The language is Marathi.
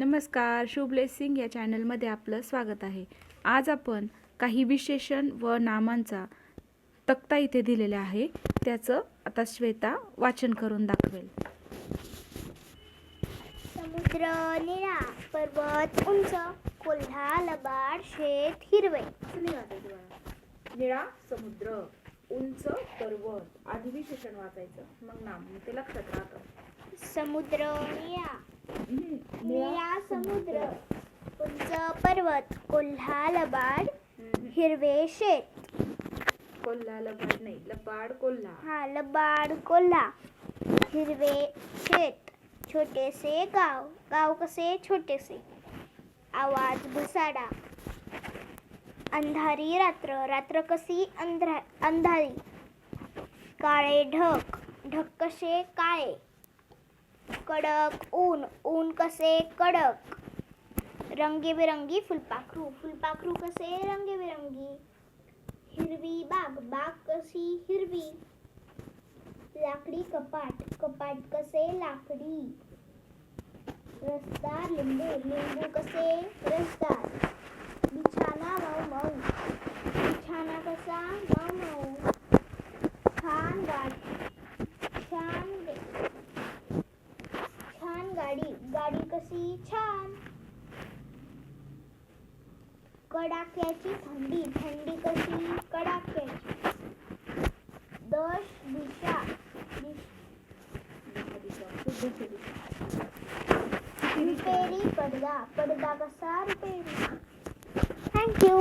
नमस्कार शुभ ब्लेसिंग या चॅनलमध्ये आपलं स्वागत आहे. आज आपण काही विशेषण व नामांचा तक्ता इथे दिलेला आहे. त्याचं आता श्वेता वाचन करून दाखवेल. समुद्र निळा पर्वत उंच कोल्हा लबाड शेत हिरवे. निळा समुद्र उंच पर्वत आधी विशेषण वाचायचं मग नाम. ते लक्षात राहतं. समुद्र निळा निळा समुद्र उंच पर्वत कोल्हा लबाड हिरवे शेत. कोल्हा लबाड नाही लबाड कोल्हा. हा लबाड कोल्हा हिरवे शेत. छोटेसे गाव गाव कसे? छोटेसे. आवाज भुसाडा. अंधारी रात्र रात्र कशी अंधरा? काळे ढग ढग कसे काळे? कडक, ऊन ऊन कसे कडक? रंगीबेरंगी फुलपाखरू फुलपाखरू कसे रंगीबेरंगी? हिरवी बाग बाग कशी हिरवी? लाकडी कपाट कपाट कसे लाकडी? रसदार, लिंबू लिंबू कसे रसदार बिछाना मऊ मऊ बिछाना कसा मऊ मऊ छान गाडी छान गे- छान गाडी गाडी कशी छान। कडाक्याची थंडी थंडी कशी कडाक्याची। दश दिशा रिपेरी पडदा पडदा कसा रिपेरी? थँक्यू